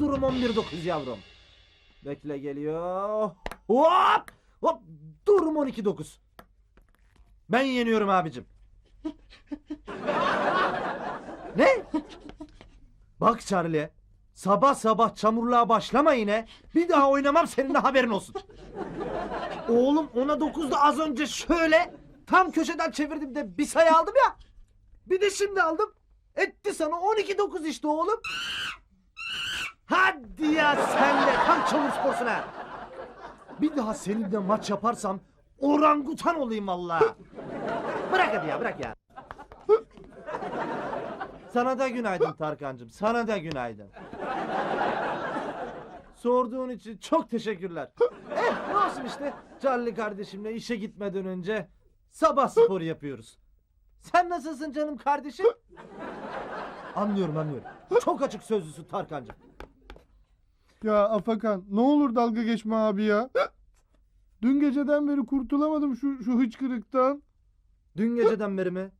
Durum 11-9 yavrum. Bekle geliyor. Hop! Hop! Durum 12-9. Ben yeniyorum abicim. ne? Bak Charlie. Sabah sabah çamurluğa başlama yine. Bir daha oynamam seninle haberin olsun. Oğlum ona 9'da az önce şöyle tam köşeden çevirdim de bir sayı aldım ya. Bir de şimdi aldım. Etti sana 12-9 işte oğlum. Hadi ya sen de tam çamur sporsun ha. Bir daha seninle maç yaparsam orangutan olayım vallahi. Bırak hadi ya bırak ya. Sana da günaydın Tarkancığım. Sana da günaydın. Sorduğun için çok teşekkürler. Eh ne olsun işte. Charlie kardeşimle işe gitmeden önce sabah sporu yapıyoruz. Sen nasılsın canım kardeşim? Anlıyorum anlıyorum. Çok açık sözlüsün Tarkancığım. Ya Afakan ne olur dalga geçme abi ya. Dün geceden beri kurtulamadım şu şu hıçkırıktan. Dün geceden beri mi?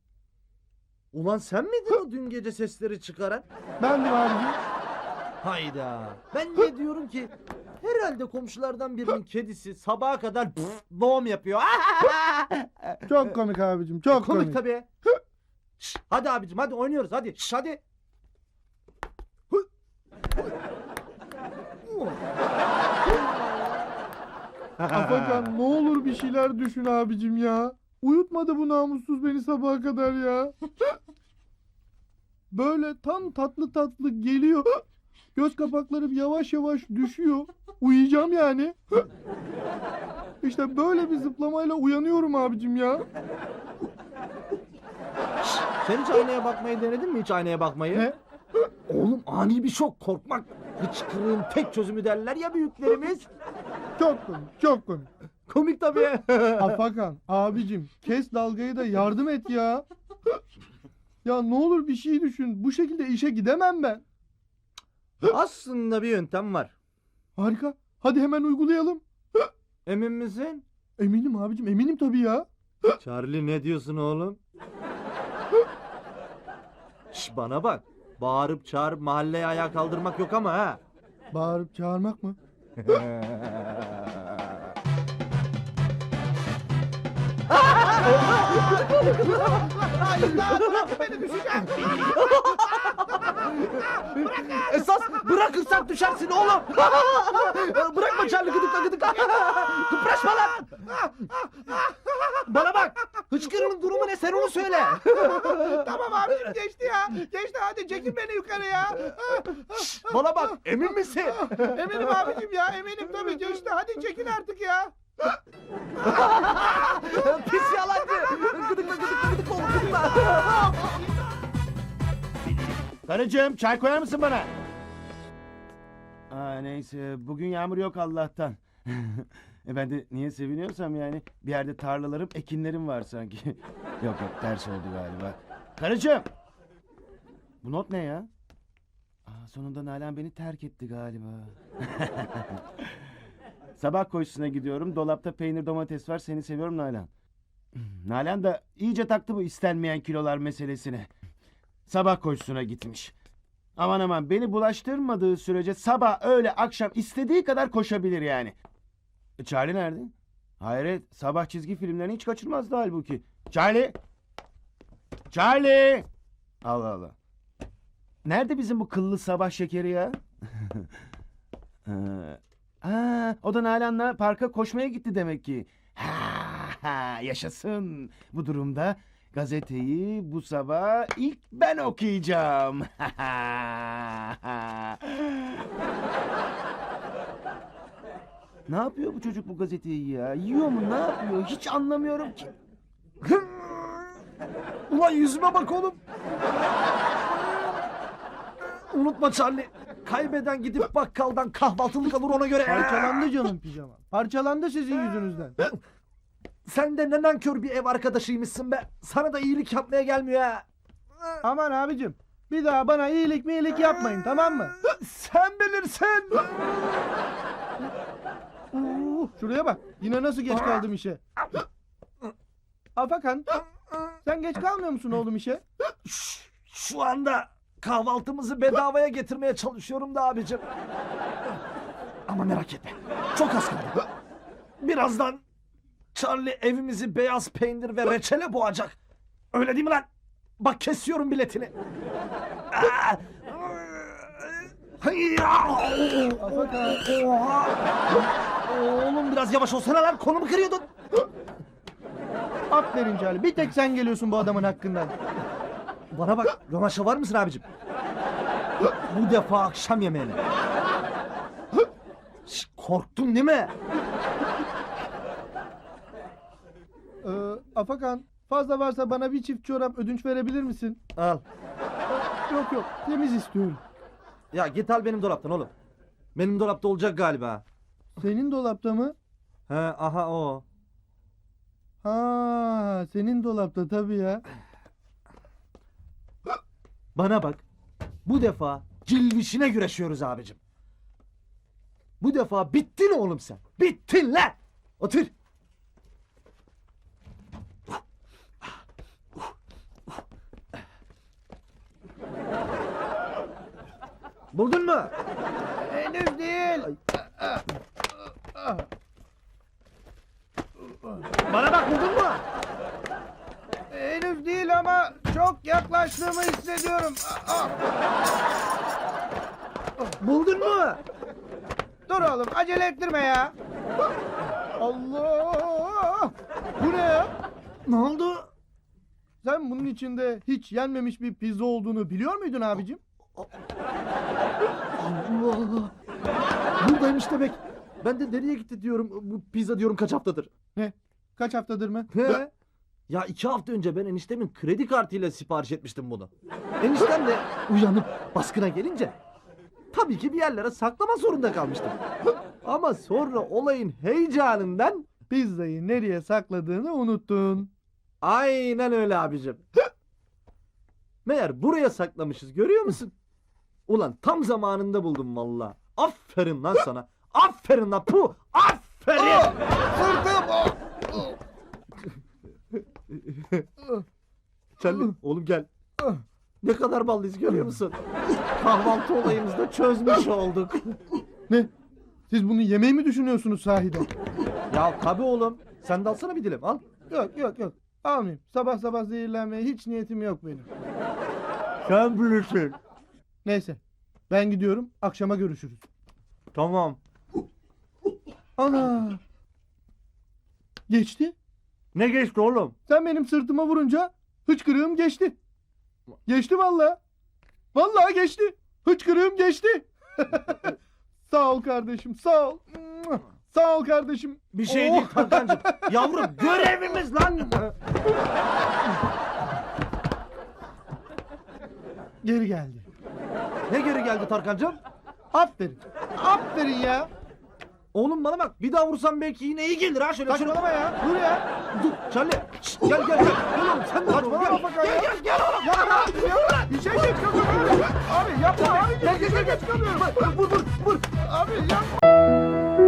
Ulan sen miydin o dün gece sesleri çıkaran? Bendim abicim. Hayda. Ben ne diyorum ki? Herhalde komşulardan birinin kedisi sabaha kadar doğum yapıyor. Çok komik abicim çok komik. komik tabii. Hadi abicim hadi oynuyoruz hadi. Hadi. Afakan ne olur bir şeyler düşün abicim ya. Uyutmadı bu namussuz beni sabaha kadar ya. Böyle tam tatlı tatlı geliyor. Göz kapaklarım yavaş yavaş düşüyor. Uyuyacağım yani. İşte böyle bir zıplamayla uyanıyorum abicim ya. Sen hiç aynaya bakmayı denedin mi hiç aynaya bakmayı? Ne? Oğlum ani bir şok korkmak hıçkırığın tek çözümü derler ya büyüklerimiz. Çok komik, çok komik. Komik tabii. Afakan abicim kes dalgayı da yardım et ya. Ya ne olur bir şey düşün. Bu şekilde işe gidemem ben. Aslında bir yöntem var. Harika. Hadi hemen uygulayalım. Emin misin? Eminim abicim eminim tabii ya. Charlie ne diyorsun oğlum? Şş, bana bak. Bağırıp çağırıp mahalleye ayağa kaldırmak yok ama ha. Bağırıp çağırmak mı? Esas bırakırsan düşersin oğlum. Bırakma Charlie gıdıkla gıdıkla. Kıpraşma lan. Bana bak. Hıçkırığın durumu ne sen onu söyle. Tamam abicim geçti ya. Geçti hadi çekin beni yukarıya. Bana bak emin misin? Eminim abicim ya eminim tabii geçti. Hadi çekin artık ya. Pis yalancı. Gıdıkla gıdıkla oğlum gıdıkla. Karıcığım çay koyar mısın bana? Aa, neyse bugün yağmur yok Allah'tan. E ben de niye seviniyorsam yani bir yerde tarlalarım ekinlerim var sanki. yok yok ters oldu galiba. Karıcığım! Bu not ne ya? Aa, sonunda Nalan beni terk etti galiba. Sabah koşusuna gidiyorum. Dolapta peynir domates var. Seni seviyorum Nalan. Nalan da iyice taktı bu istenmeyen kilolar meselesine. Sabah koşusuna gitmiş. Aman aman beni bulaştırmadığı sürece sabah öğle akşam istediği kadar koşabilir yani. E, Charlie nerede? Hayret sabah çizgi filmlerini hiç kaçırmazdı halbuki. Charlie! Charlie! Allah Allah. Nerede bizim bu kıllı sabah şekeri ya? Ee, Aa, o da Nalan'la parka koşmaya gitti demek ki. Ha, ha, yaşasın. Bu durumda gazeteyi bu sabah ilk ben okuyacağım. ne yapıyor bu çocuk bu gazeteyi ya? Yiyor mu ne yapıyor? Hiç anlamıyorum ki. Ulan yüzüme bak oğlum. Unutma Charlie. Kaybeden gidip bakkaldan kahvaltılık alır ona göre. Parçalandı canım pijama. Parçalandı sizin yüzünüzden. Sen de ne nankör bir ev arkadaşıymışsın be. Sana da iyilik yapmaya gelmiyor ha. Aman abicim bir daha bana iyilik mi iyilik yapmayın tamam mı? Sen bilirsin. Uh, Şuraya bak yine nasıl geç kaldım işe. Afakan sen geç kalmıyor musun oğlum işe? Şu anda kahvaltımızı bedavaya getirmeye çalışıyorum da abicim. Ama merak etme. Çok az kaldı. Birazdan Charlie evimizi beyaz peynir ve reçele boğacak. Öyle değil mi lan? Bak kesiyorum biletini. Aa! Oha! Oğlum biraz yavaş olsana lan konumu kırıyordun. Aferin Charlie. Bir tek sen geliyorsun bu adamın hakkından. Bana bak römaşa var mısın abicim? Bu defa akşam yemeğine. Şş, korktun değil mi? Ee, Afakan fazla varsa bana bir çift çorap ödünç verebilir misin? Al. Yok yok temiz istiyorum. Ya git al benim dolaptan oğlum. Benim dolapta olacak galiba. Senin dolapta mı? He aha o. Ha, senin dolapta tabii ya. Bana bak. Bu defa cilvişine güreşiyoruz abicim. Bu defa bittin oğlum sen. Bittin lan. Otur. Buldun mu? Henüz değil. Bana bak buldun mu? Henüz değil ama çok yaklaştığımı hissediyorum. Aa, Buldun mu? dur oğlum acele ettirme ya. Allah! Bu ne ya? Ne oldu? Sen bunun içinde hiç yenmemiş bir pizza olduğunu biliyor muydun abicim? Allah Allah. Buradaymış demek. Ben de nereye gitti diyorum. Bu pizza diyorum kaç haftadır. Ne? Kaç haftadır mı? He? Ya iki hafta önce ben eniştemin kredi kartıyla sipariş etmiştim bunu. Eniştem de uyanıp baskına gelince tabii ki bir yerlere saklama zorunda kalmıştım. Ama sonra olayın heyecanından Pizzayı nereye sakladığını unuttun. aynen öyle abicim. Meğer buraya saklamışız görüyor musun? Ulan tam zamanında buldum valla. Aferin lan sana. Aferin lan pu. Aferin. Charlie oğlum gel. Ne kadar ballıyız görüyor musun? Kahvaltı olayımızda çözmüş olduk. Ne? Siz bunu yemeyi mi düşünüyorsunuz sahiden? Ya tabi oğlum. Sen de alsana bir dilim al. Yok yok yok. Almayayım. Sabah sabah zehirlenmeye hiç niyetim yok benim. Sen bilirsin. Neyse. Ben gidiyorum. Akşama görüşürüz. Tamam. Ana! Geçti. Ne geçti oğlum? Sen benim sırtıma vurunca hıçkırığım geçti. Geçti vallahi. Vallahi geçti. Hıçkırığım geçti. sağ ol kardeşim. Sağ ol. Sağ ol kardeşim. Bir şey Oh! değil Tarkan'cığım. Yavrum görevimiz lan. Geri geldi. ne geri geldi Tarkan'cığım? Aferin. Aferin ya. Oğlum bana bak bir daha vursan belki yine iyi gelir ha şöyle. Saçmalama ya. Dur ya. Dur Charlie. Şşt, gel gel gel. Gel oğlum sen de Saçmalama bak ya. Gel gel gel oğlum. Ya ne yaptın ya? Bir şey geç kalıyor abi. Abi yapma abi. Gel gel gel. Vur vur vur. Abi yapma.